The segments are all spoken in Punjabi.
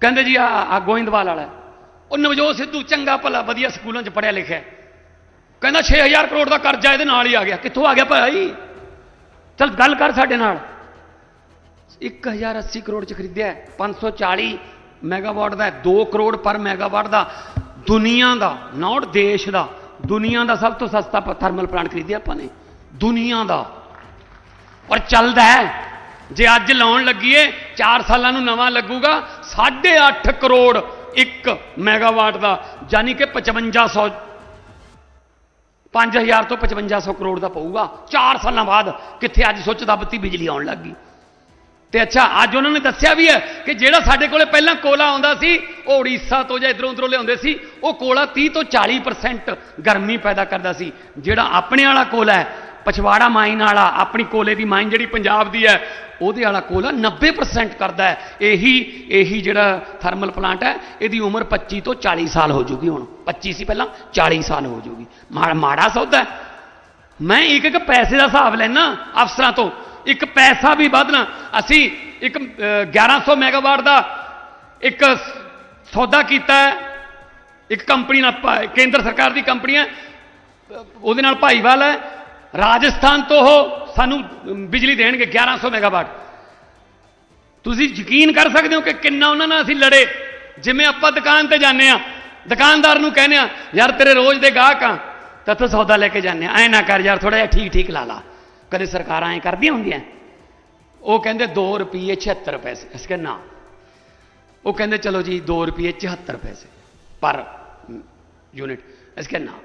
ਕਹਿੰਦੇ ਜੀ ਆ ਆ ਗੋਇੰਦਵਾਲ ਵਾਲਾ ਉਹ ਨਵਜੋਤ ਸਿੱਧੂ ਚੰਗਾ ਭਲਾ ਵਧੀਆ ਸਕੂਲਾਂ 'ਚ ਪੜਿਆ ਲਿਖਿਆ ਹੈ। ਕਹਿੰਦਾ 6000 ਕਰੋੜ ਦਾ ਕਰਜ਼ਾ ਇਹਦੇ ਨਾਲ ਹੀ ਆ ਗਿਆ। ਕਿੱਥੋਂ ਆ ਗਿਆ ਭਾਈ? ਚਲ ਗੱਲ ਕਰ ਸਾਡੇ ਨਾਲ। 1080 ਕਰੋੜ 'ਚ ਖਰੀਦਿਆ ਹੈ, 540 ਮੈਗਾਵਾਟ ਦਾ 2 ਕਰੋੜ ਪਰ ਮੈਗਾਵਾਟ ਦਾ। ਦੁਨੀਆ ਦਾ ਨਾਟ ਦੇਸ਼ ਦਾ ਦੁਨੀਆ ਦਾ ਸਭ ਤੋਂ ਸਸਤਾ ਥਰਮਲ ਪਲਾਂਟ ਖਰੀਦਿਆ ਆਪਾਂ ਨੇ। ਦੁਨੀਆ ਦਾ। ਔਰ ਚੱਲਦਾ ਹੈ। ਜੇ ਅੱਜ ਲਾਉਣ ਲੱਗੀਏ 4 ਸਾਲਾਂ ਨੂੰ ਨਵਾਂ ਲੱਗੂਗਾ 8.5 ਕਰੋੜ 1 ਮੈਗਾਵਾਟ ਦਾ, ਯਾਨੀ ਕਿ 5500 5000 ਤੋਂ 5500 ਕਰੋੜ ਦਾ ਪਊਗਾ। 4 ਸਾਲਾਂ ਬਾਅਦ ਕਿੱਥੇ ਅੱਜ ਸੁੱਚ ਦੱਬਤੀ ਬਿਜਲੀ ਆਉਣ ਲੱਗੀ ਤੇ ਅੱਛਾ, ਅੱਜ ਉਹਨਾਂ ਨੇ ਦੱਸਿਆ ਵੀ ਹੈ ਕਿ ਜਿਹੜਾ ਸਾਡੇ ਕੋਲੇ ਪਹਿਲਾਂ ਕੋਲਾ ਆਉਂਦਾ ਸੀ, ਉਹ ਉੜੀਸਾ ਤੋਂ ਜਾਂ ਇਧਰੋਂ ਉਧਰੋਂ ਲਿਆਉਂਦੇ ਸੀ, ਉਹ ਕੋਲਾ 30 ਤੋਂ 40% ਗਰਮੀ ਪੈਦਾ ਕਰਦਾ ਸੀ। ਜਿਹੜਾ ਆਪਣੇ ਵਾਲਾ ਕੋਲਾ ਹੈ ਪਛਵਾੜਾ ਮਾਈਨ ਵਾਲਾ ਆਪਣੀ ਕੋਲੇ ਦੀ ਮਾਈਨ ਜਿਹੜੀ ਪੰਜਾਬ ਦੀ ਹੈ ਉਹਦੇ ਵਾਲਾ ਕੋਲਾ 90% ਕਰਦਾ ਹੈ। ਇਹੀ ਇਹੀ ਜਿਹੜਾ ਥਰਮਲ ਪਲਾਂਟ ਹੈ ਇਹਦੀ ਉਮਰ 25 ਤੋਂ 40 ਸਾਲ ਹੋ ਜੂਗੀ ਹੁਣ। 25 ਸੀ ਪਹਿਲਾਂ 40 ਸਾਲ ਹੋ ਜੂਗੀ। ਮਾ- ਮਾੜਾ ਸੌਦਾ ਮੈਂ ਇੱਕ ਇੱਕ ਪੈਸੇ ਦਾ ਹਿਸਾਬ ਲੈਣਾ ਅਫਸਰਾਂ ਤੋਂ। ਇੱਕ ਪੈਸਾ ਵੀ ਵਧਣਾ। ਅਸੀਂ ਇੱਕ ਅਹ, 1100 ਮੈਗਾਵਾਟ ਦਾ ਇੱਕ ਸੌਦਾ ਕੀਤਾ ਹੈ। ਇੱਕ ਕੰਪਨੀ ਨਾਲ ਕੇਂਦਰ ਸਰਕਾਰ ਦੀ ਕੰਪਨੀ ਹੈ। ਉਹਦੇ ਨਾਲ ਭਾਈਵਾਲ ਹੈ। ਰਾਜਸਥਾਨ ਤੋਂ ਉਹ ਸਾਨੂੰ ਬਿਜਲੀ ਦੇਣਗੇ 1100 ਮੈਗਾਵਾਟ। ਤੁਸੀਂ ਯਕੀਨ ਕਰ ਸਕਦੇ ਹੋ ਕਿ ਕਿੰਨਾ ਉਹਨਾਂ ਨਾਲ ਅਸੀਂ ਲੜੇ? ਜਿਵੇਂ ਆਪਾਂ ਦੁਕਾਨ ਤੇ ਜਾਂਦੇ ਆ ਦੁਕਾਨਦਾਰ ਨੂੰ ਕਹਿੰਦੇ ਆ ਯਾਰ ਤੇਰੇ ਰੋਜ਼ ਦੇ ਗਾਹਕ ਆ, ਤਾਂ ਤੂੰ ਸੌਦਾ ਲੈ ਕੇ ਜਾਂਦੇ ਆ ਐ ਨਾ ਕਰ ਯਾਰ ਥੋੜਾ ਜਿਹਾ ਠੀਕ ਠੀਕ ਲਾ ਲਾ। ਕਦੇ ਸਰਕਾਰਾਂ ਐ ਕਰਦੀਆਂ ਹੁੰਦੀਆਂ। ਉਹ ਕਹਿੰਦੇ 2 ਰੁਪਏ 76 ਪੈਸੇ। ਅਸੀਂ ਕਹਿੰਦੇ ਨਾ। ਉਹ ਕਹਿੰਦੇ, ਚਲੋ ਜੀ 2 ਰੁਪਏ 74 ਪੈਸੇ ਪਰ ਯੂਨਿਟ। ਅਸੀਂ ਕਹਿੰਦੇ ਨਾ,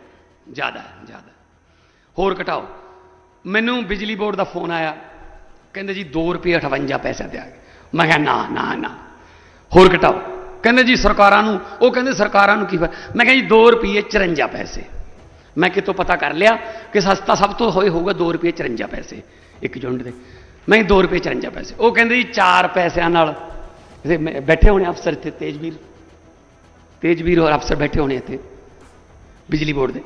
ਜ਼ਿਆਦਾ ਜ਼ਿਆਦਾ ਹੋਰ ਘਟਾਓ। ਮੈਨੂੰ ਬਿਜਲੀ ਬੋਰਡ ਦਾ ਫੋਨ ਆਇਆ। ਕਹਿੰਦੇ ਜੀ 2 ਰੁਪਏ 58 ਪੈਸੇ ਦਿਆਂਗੇ ਮੈਂ ਕਿਹਾ, ਨਾ ਨਾ ਨਾ। ਹੋਰ ਘਟਾਓ। ਕਹਿੰਦੇ ਜੀ ਸਰਕਾਰਾਂ ਨੂੰ, ਉਹ ਕਹਿੰਦੇ ਸਰਕਾਰਾਂ ਨੂੰ ਕੀ ਫ਼ਰਕ? ਮੈਂ ਕਿਹਾ ਜੀ 2 ਰੁਪਏ 54 ਪੈਸੇ। ਮੈਂ ਕਿਤੋਂ ਪਤਾ ਕਰ ਲਿਆ ਕਿ ਸਸਤਾ ਸਭ ਤੋਂ ਹੋਏ ਹੋਊਗਾ 2 ਰੁਪਏ 54 ਪੈਸੇ। ਇੱਕ ਜੁੰਡ ਦੇ। ਮੈਂ 2 ਰੁਪਏ 54 ਪੈਸੇ। ਉਹ ਕਹਿੰਦੇ ਜੀ 4 ਪੈਸਿਆਂ ਨਾਲ। ਮੈਂ- ਬੈਠੇ ਹੋਣੇ ਅਫਸਰ ਇੱਥੇ, ਤੇਜਵੀਰ। ਤੇਜਵੀਰ ਹੋਰ ਅਫਸਰ ਬੈਠੇ ਹੋਣੇ ਇੱਥੇ, ਬਿਜਲੀ ਬੋਰਡ ਦੇ।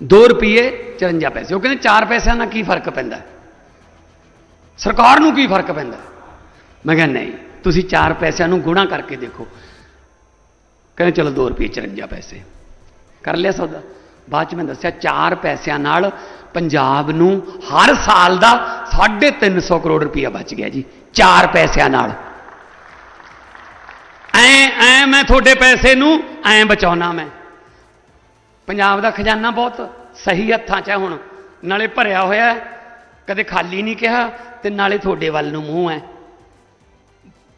2 ਰੁਪਏ 54 ਪੈਸੇ। ਉਹ ਕਹਿੰਦੇ 4 ਪੈਸਿਆਂ ਨਾਲ ਕੀ ਫ਼ਰਕ ਪੈਂਦਾ? ਸਰਕਾਰ ਨੂੰ ਕੀ ਫ਼ਰਕ ਪੈਂਦਾ? ਮੈਂ ਕਿਹਾ ਨਹੀਂ, ਤੁਸੀਂ 4 ਪੈਸਿਆਂ ਨੂੰ ਗੁਣਾ ਕਰਕੇ ਦੇਖੋ। ਕਹਿੰਦੇ ਚਲੋ 2 ਰੁਪਏ 54 ਪੈਸੇ। ਕਰ ਲਿਆ ਸੌਦਾ। ਬਾਅਦ ਚ ਮੈਂ ਦੱਸਿਆ 4 ਪੈਸਿਆਂ ਨਾਲ ਪੰਜਾਬ ਨੂੰ ਹਰ ਸਾਲ ਦਾ 350 ਕਰੋੜ ਰੁਪਇਆ ਬਚ ਗਿਆ ਜੀ 4 ਪੈਸਿਆਂ ਨਾਲ। ਐ ਐ ਮੈਂ ਤੁਹਾਡੇ ਪੈਸੇ ਨੂੰ ਐ ਬਚਾਉਣਾ ਮੈਂ। ਪੰਜਾਬ ਦਾ ਖਜ਼ਾਨਾ ਬਹੁਤ ਸਹੀ ਹੱਥਾਂ 'ਚ ਹੈ ਹੁਣ। ਨਾਲੇ ਭਰਿਆ ਹੋਇਆ ਹੈ। ਕਦੇ ਖਾਲੀ ਨਹੀਂ ਕਿਹਾ ਤੇ ਨਾਲੇ ਤੁਹਾਡੇ ਵੱਲ ਨੂੰ ਮੂੰਹ ਹੈ।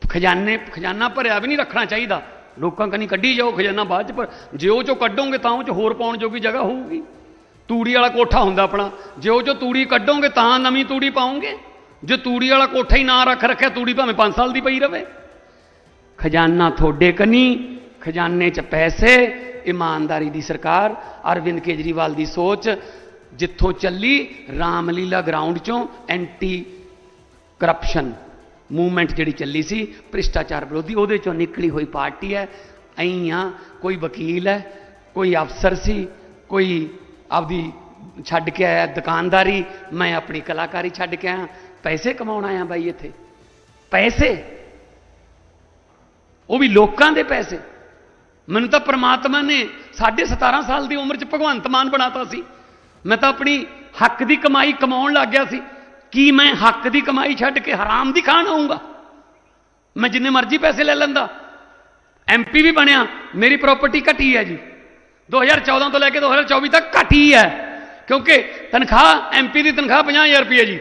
ਖਜ਼ਾਨੇ, ਖਜ਼ਾਨਾ ਭਰਿਆ ਵੀ ਨਹੀਂ ਰੱਖਣਾ ਚਾਹੀਦਾ। ਲੋਕਾਂ ਕਨੀ ਕੱਢੀ ਜਾਓ, ਖਜ਼ਾਨਾ ਬਾਅਦ ਚ ਪਰ ਜੇ ਉਹ ਚੋਂ ਕੱਢੋਗੇ ਤਾਂ ਉਹ ਚ ਹੋਰ ਪਾਉਣ ਜੋਗੀ ਜਗ੍ਹਾ ਹੋਊਗੀ। ਤੂੜੀ ਵਾਲਾ ਕੋਠਾ ਹੁੰਦਾ ਆਪਣਾ। ਜੇ ਉਹ ਚੋਂ ਤੂੜੀ ਕੱਢੋਗੇ ਤਾਂ ਨਵੀਂ ਤੂੜੀ ਪਾਉਂਗੇ ਜੇ ਤੂੜੀ ਵਾਲਾ ਕੋਠਾ ਹੀ ਨਾ ਰੱਖ ਰੱਖਿਆ, ਤੂੜੀ ਭਾਵੇਂ 5 ਸਾਲ ਦੀ ਪਈ ਰਵੇ। ਖਜ਼ਾਨਾ ਤੁਹਾਡੇ ਕਨੀ, ਖਜ਼ਾਨੇ 'ਚ ਪੈਸੇ ਇਮਾਨਦਾਰੀ ਦੀ ਸਰਕਾਰ, ਅਰਵਿੰਦ ਕੇਜਰੀਵਾਲ ਦੀ ਸੋਚ, ਜਿੱਥੋਂ ਚੱਲੀ ਰਾਮਲੀਲਾ ਗਰਾਊਂਡ 'ਚੋਂ ਐਂਟੀ ਕਰਪਸ਼ਨ ਮੂਵਮੈਂਟ ਜਿਹੜੀ ਚੱਲੀ ਸੀ, ਭ੍ਰਿਸ਼ਟਾਚਾਰ ਵਿਰੋਧੀ, ਉਹਦੇ 'ਚੋਂ ਨਿਕਲੀ ਹੋਈ ਪਾਰਟੀ ਹੈ। ਐਂ ਆ ਕੋਈ ਵਕੀਲ ਹੈ, ਕੋਈ ਅਫਸਰ ਸੀ, ਕੋਈ ਆਪਦੀ ਛੱਡ ਕੇ ਆਇਆ ਦੁਕਾਨਦਾਰੀ, ਮੈਂ ਆਪਣੀ ਕਲਾਕਾਰੀ ਛੱਡ ਕੇ ਆਇਆ। ਪੈਸੇ ਕਮਾਉਣ ਆਇਆ ਬਾਈ ਇੱਥੇ। ਪੈਸੇ। ਉਹ ਵੀ ਲੋਕਾਂ ਦੇ ਪੈਸੇ। ਮੈਨੂੰ ਤਾਂ ਪ੍ਰਮਾਤਮਾ ਨੇ ਸਾਢੇ 17 ਸਾਲ ਦੀ ਉਮਰ 'ਚ ਭਗਵੰਤ ਮਾਨ ਬਣਾਤਾ ਸੀ। ਮੈਂ ਤਾਂ ਆਪਣੀ ਹੱਕ ਦੀ ਕਮਾਈ ਕਮਾਉਣ ਲੱਗ ਗਿਆ ਸੀ। ਕੀ ਮੈਂ ਹੱਕ ਦੀ ਕਮਾਈ ਛੱਡ ਕੇ ਹਰਾਮ ਦੀ ਖਾਣ ਆਉਂਗਾ ਮੈਂ ਜਿੰਨੇ ਮਰਜ਼ੀ ਪੈਸੇ ਲੈ ਲੈਂਦਾ। ਐਮਪੀ ਵੀ ਬਣਿਆ, ਮੇਰੀ ਪ੍ਰਾਪਰਟੀ ਘਟੀ ਹੈ ਜੀ। 2014 ਤੋਂ ਲੈ ਕੇ 2024 ਤੱਕ ਘਟੀ ਹੈ। ਕਿਉਂਕਿ ਤਨਖਾਹ ਐਮਪੀ ਦੀ ਤਨਖਾਹ 50000 ਰੁਪਏ ਜੀ।